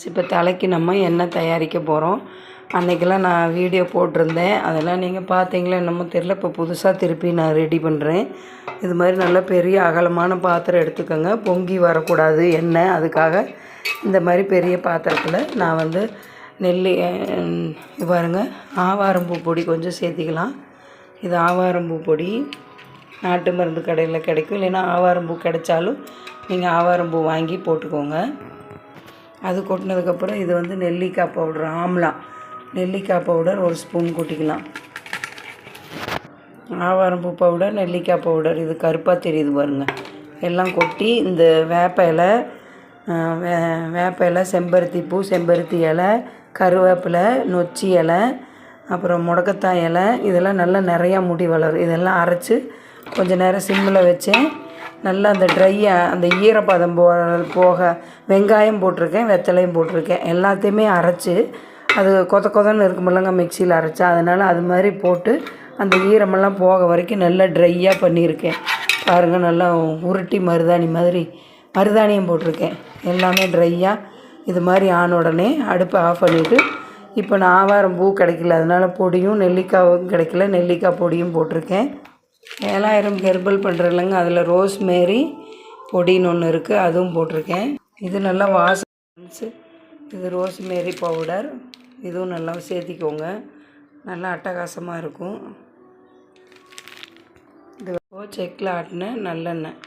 இப்போ தலைக்கு நம்ம எண்ணெய் தயாரிக்க போகிறோம் அன்றைக்கெல்லாம் நான் வீடியோ போட்டிருந்தேன். அதெல்லாம் நீங்கள் பார்த்தீங்களா என்னமோ தெரில இப்போ புதுசாக திருப்பி நான் ரெடி பண்ணுறேன் இது மாதிரி நல்ல பெரிய அகலமான பாத்திரம் எடுத்துக்கோங்க. பொங்கி வரக்கூடாது எண்ணெய். அதுக்காக இந்த மாதிரி பெரிய பாத்திரத்தில் நான் வந்து நெல் இது பாருங்க. ஆவாரம்பூ பொடி கொஞ்சம் சேர்த்திக்கலாம். இது ஆவாரம்பூ பொடி. நாட்டு மருந்து கடையில் கிடைக்கும். இல்லைன்னா ஆவாரம்பூ கிடைச்சாலும் நீங்கள் ஆவாரம்பூ வாங்கி போட்டுக்கோங்க. அது கொட்டினதுக்கப்புறம் இது வந்து நெல்லிக்காய் பவுடர் ஆம்லா. நெல்லிக்காய் பவுடர் ஒரு ஸ்பூன் கொட்டிக்கலாம். ஆவாரம்பூ பவுடர் நெல்லிக்காய் பவுடர் இது கருப்பாக தெரியுது பாருங்க. எல்லாம் கொட்டி இந்த வேப்ப இலை வே வேப்ப இலை செம்பருத்தி பூ செம்பருத்தி இலை கருவேப்பிலை நொச்சி இலை அப்புறம் முடக்கத்தாய் இலை இதெல்லாம் நல்லா நிறையா முடி வளரும். இதெல்லாம் அரைச்சி கொஞ்ச நேரம் சிம்மில் வச்சேன் நல்லா அந்த ட்ரையாக அந்த ஈரப்பதம் போ போக வெங்காயம் போட்டிருக்கேன் வெத்தலையும் போட்டிருக்கேன். எல்லாத்தையுமே அரைச்சி அது கொத கொதன்னு இருக்குமில்லங்க மிக்சியில் அரைச்சா. அதனால் அது மாதிரி போட்டு அந்த ஈரமெல்லாம் போக வரைக்கும் நல்லா ட்ரையாக பண்ணியிருக்கேன். பாருங்கள் நல்லா உருட்டி மருதாணி மாதிரி மருதாணியும் போட்டிருக்கேன். எல்லாமே ட்ரையாக இது மாதிரி ஆன உடனே அடுப்பை ஆஃப் பண்ணிவிட்டு இப்போ நான் ஆவாரம் பூ கிடைக்கல அதனால் பொடியும் நெல்லிக்காயும் கிடைக்கல நெல்லிக்காய் பொடியும் போட்டிருக்கேன். ஏழாயிரம் ஹெர்பல் பண்ணுறதில்லங்க அதில் ரோஸ் மேரி பொடின்னு ஒன்று இருக்குது அதுவும் போட்டிருக்கேன். இது நல்லா வாசம் இது ரோஸ் மேரி பவுடர். இதுவும் நல்லா சேர்த்திக்கோங்க. நல்லா அட்டகாசமாக இருக்கும். இது செக்கில் ஆட்டின நல்லெண்ணெய்.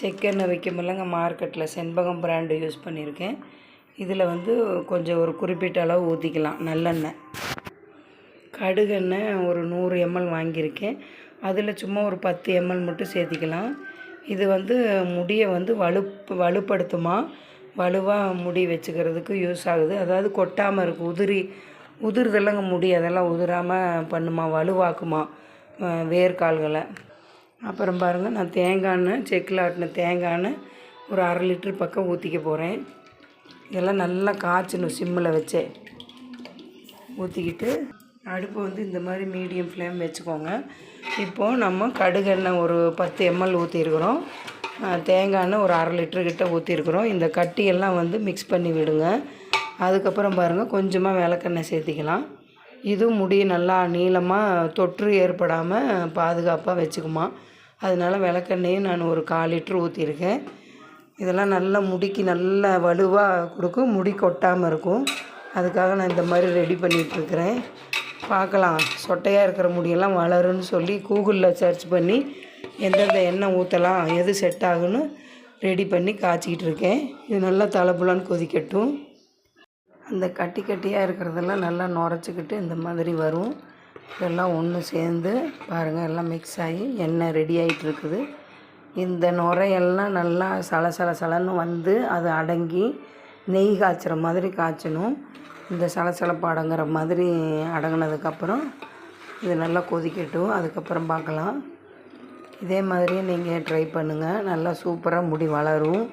செக்கெண்ணெய் வைக்கும்போதுலங்க மார்க்கெட்டில் செண்பகம் பிராண்டு யூஸ் பண்ணியிருக்கேன். இதில் வந்து கொஞ்சம் ஒரு குறிப்பிட்ட அளவு ஊற்றிக்கலாம் நல்லெண்ணெய். கடுகெண்ணெய் ஒரு நூறு எம்எல் வாங்கியிருக்கேன். அதில் சும்மா ஒரு பத்து எம்எல் மட்டும் சேர்த்திக்கலாம். இது வந்து முடியை வந்து வலு வலுப்படுத்துமா? வலுவாக முடி வச்சுக்கிறதுக்கு யூஸ் ஆகுது. அதாவது கொட்டாமல் இருக்கும் உதிரி உதிர்தெல்லாம் முடி அதெல்லாம் உதிராமல் பண்ணுமா? வலுவாக்குமா? வேர்க்கால்களை அப்புறம் பாருங்கள் நான் தேங்காய்ன்னு செக்கில் ஆட்டின தேங்காய்ன்னு ஒரு அரை லிட்டர் பக்கம் ஊற்றிக்க போகிறேன் இதெல்லாம் நல்லா காய்ச்சணும் சிம்மில் வச்சே. ஊற்றிக்கிட்டு அடுப்பு வந்து இந்த மாதிரி மீடியம் ஃப்ளேம் வச்சுக்கோங்க. இப்போது நம்ம கடுகெண்ணெய் ஒரு பத்து எம்எல் ஊற்றிருக்கிறோம் தேங்காய் எண்ணெய் ஒரு அரை லிட்டரு கிட்ட ஊற்றிருக்கிறோம் இந்த கட்டியெல்லாம் வந்து மிக்ஸ் பண்ணி விடுங்க. அதுக்கப்புறம் பாருங்கள் கொஞ்சமாக விளக்கெண்ணெய் சேர்த்திக்கலாம். இதுவும் முடி நல்லா நீளமாக தொற்று ஏற்படாமல் பாதுகாப்பாக வச்சுக்குமா. அதனால விளக்கெண்ணையும் நான் ஒரு கால் லிட்ரு ஊற்றிருக்கேன் இதெல்லாம் நல்லா முடிக்கு நல்லா வலுவாக கொடுக்கும். முடி கொட்டாமல் இருக்கும். அதுக்காக நான் இந்த மாதிரி ரெடி பண்ணிகிட்ருக்கிறேன் பார்க்கலாம். சொட்டையாக இருக்கிற முடியெல்லாம் வளருன்னு சொல்லி கூகுளில் சர்ச் பண்ணி எந்தெந்த எண்ணெய் ஊற்றலாம் எது செட் ஆகுன்னு ரெடி பண்ணி காய்ச்சிக்கிட்டு இருக்கேன். இது நல்லா தலைப்புலான்னு கொதிக்கட்டும். அந்த கட்டி கட்டியாக இருக்கிறதெல்லாம் நல்லா நுரைச்சிக்கிட்டு இந்த மாதிரி வரும். இதெல்லாம் ஒன்று சேர்ந்து பாருங்கள் எல்லாம் மிக்ஸ் ஆகி எண்ணெய் ரெடி ஆகிட்டு இருக்குது. இந்த நுரையெல்லாம் நல்லா சல சல சலன்னு வந்து அது அடங்கி நெய் காய்ச்சுற மாதிரி காய்ச்சணும். இந்த சலசலப்பு அடங்குற மாதிரி அடங்கினதுக்கப்புறம் இது நல்லா கொதிக்கட்டும். அதுக்கப்புறம் பார்க்கலாம். இதே மாதிரியே நீங்கள் ட்ரை பண்ணுங்கள் நல்லா சூப்பராக முடி வளரும்.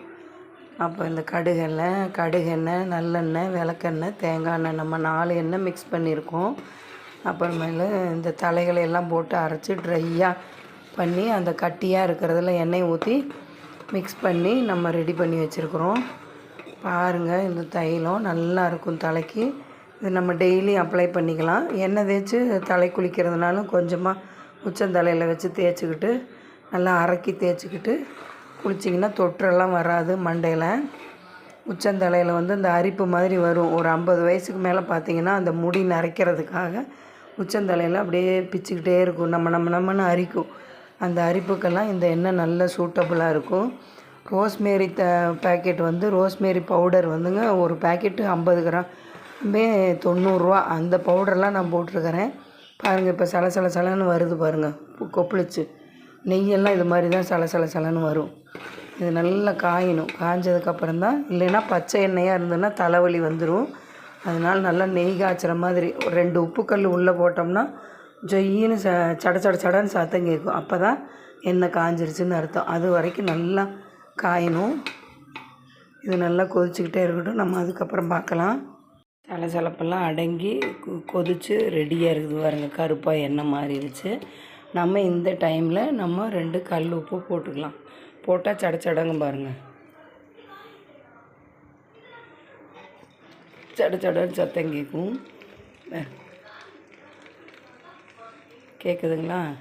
அப்போ இந்த கடுகெண்ணெய் கடுகெண்ணெய் நல்லெண்ணெய் விளக்கெண்ணெய் தேங்காய் எண்ணெய் நம்ம நாலு எண்ணெய் மிக்ஸ் பண்ணியிருக்கோம். அப்புறமேலு இந்த தலைகளை எல்லாம் போட்டு அரைச்சி ட்ரையாக பண்ணி அந்த கட்டியாக இருக்கிறதுல எண்ணெய் ஊற்றி மிக்ஸ் பண்ணி நம்ம ரெடி பண்ணி வச்சுருக்குறோம். பாருங்கள் இந்த தைலம் நல்லா இருக்கும் தலைக்கு. இது நம்ம டெய்லி அப்ளை பண்ணிக்கலாம். எண்ணெய் தேய்ச்சி தலை குளிக்கிறதுனாலும் கொஞ்சமாக உச்சந்தலையில் வச்சு தேய்ச்சிக்கிட்டு நல்லா அரைக்கி தேய்ச்சிக்கிட்டு குளிச்சிங்கன்னா தொற்றெல்லாம் வராது மண்டையில். உச்சந்தலையில் வந்து இந்த அரிப்பு மாதிரி வரும். ஒரு ஐம்பது வயசுக்கு மேலே பார்த்தீங்கன்னா அந்த முடி நரைக்கிறதுக்காக உச்சந்தலையில் அப்படியே பிச்சுக்கிட்டே இருக்கும். நம்ம நம்ம நம்மன்னு அரிக்கும். அந்த அரிப்புக்கெல்லாம் இந்த எண்ணெய் நல்ல சூட்டபுளாக இருக்கும். ரோஸ்மேரி த பேக்கெட் வந்து ரோஸ்மேரி பவுடர் வந்துங்க ஒரு பேக்கெட்டு ஐம்பது கிராமே. தொண்ணூறுரூவா அந்த பவுடர்லாம் நான் போட்டிருக்கிறேன். பாருங்கள் இப்போ சல சல சலன்னு வருது பாருங்கள் கொப்பளிச்சு. நெய்யெல்லாம் இது மாதிரி தான் சல சல சலன்னு வரும். இது நல்லா காயணும். காய்ஞ்சதுக்கப்புறம் தான். இல்லைன்னா பச்சை எண்ணெயாக இருந்ததுன்னா தலைவலி வந்துடும் அதனால் நல்லா நெய் காய்ச்சுற மாதிரி ஒரு ரெண்டு உப்புக்கல் உள்ளே போட்டோம்னா ஜொய்யின்னு ச சட சட சடன்னு சத்தம் கேட்கும். அப்போ தான் எண்ணெய் காஞ்சிருச்சுன்னு அர்த்தம். அது வரைக்கும் நல்லா காயணும். இது நல்லா கொதிச்சுக்கிட்டே இருக்கட்டும். நம்ம அதுக்கப்புறம் பார்க்கலாம். சலசலப்பெல்லாம் அடங்கி கொ- ரெடியாக இருக்குது பாருங்கள் கருப்பாக எண்ணெய் மாறிடுச்சு. நம்ம இந்த டைமில் நம்ம ரெண்டு கல் உப்பு போட்டுக்கலாம். போட்டால் சட சடங்கும் பாருங்கள் சட சடன்னு சத்தம் கேட்கும். கேட்குதுங்களா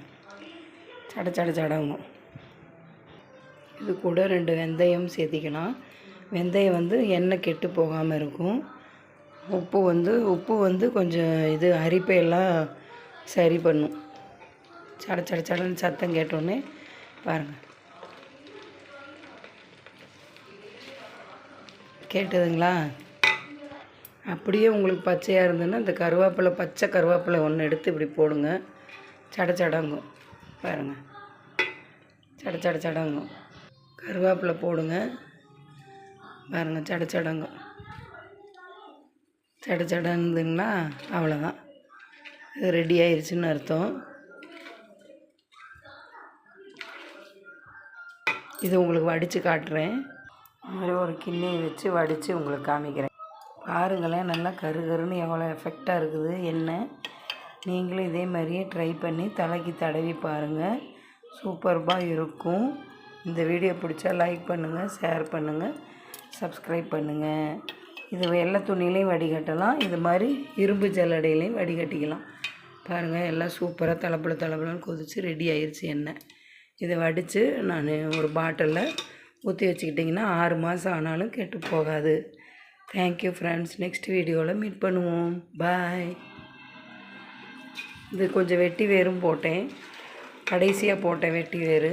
சட சட சடங்கும். இது கூட ரெண்டு வெந்தயம் சேர்த்திக்கலாம் வெந்தயம் வந்து எண்ணெய் கெட்டு போகாமல் இருக்கும். உப்பு வந்து உப்பு வந்து கொஞ்சம் இது அரிப்பையெல்லாம் சரி பண்ணும். சட சட சடன்னு சத்தம் கேட்டோன்னே பாருங்கள் கேட்டதுங்களா? அப்படியே உங்களுக்கு பச்சையாக இருந்ததுன்னா இந்த கருவேப்பிலை பச்சை கருவேப்பிலை ஒன்று எடுத்து இப்படி போடுங்க. சட சடங்கும். பாருங்கள் சட சட சடங்கும். கருவேப்பிலை போடுங்க. பாருங்கள் சட சடங்கும் சட சடங்குதுன்னா அவ்வளோதான் இது ரெடி ஆயிடுச்சுன்னு அர்த்தம். இது உங்களுக்கு வடித்து காட்டுறேன். இந்த மாதிரி ஒரு கிண்ணியை வச்சு வடித்து உங்களுக்கு காமிக்கிறேன். பாருங்களேன் நல்லா கரு கருன்னு எவ்வளோ எஃபெக்டாக இருக்குது. என்ன? நீங்களும் இதே மாதிரியே ட்ரை பண்ணி தலைக்கு தடவி பாருங்கள் சூப்பர்பாக இருக்கும். இந்த வீடியோ பிடிச்சா லைக் பண்ணுங்கள் ஷேர் பண்ணுங்கள் சப்ஸ்கிரைப் பண்ணுங்கள் இது வெள்ளை துணிலையும் வடிகட்டலாம். இது மாதிரி இரும்பு ஜல்லடையிலையும் வடிகட்டிக்கலாம். பாருங்கள் எல்லாம் சூப்பராக தளப்பல தளப்பலன்னு கொதித்து ரெடி ஆயிடுச்சு எண்ணெய். இதை வடித்து நான் ஒரு பாட்டிலில் ஊற்றி வச்சுக்கிட்டிங்கன்னா ஆறு மாதம் ஆனாலும் கெட்டு போகாது. தேங்க்யூ ஃப்ரெண்ட்ஸ் நெக்ஸ்ட் வீடியோவில் மீட் பண்ணுவோம். பாய் இது கொஞ்சம் வெட்டி வேரும் போட்டேன். கடைசியாக போட்டேன் வெட்டி வேறு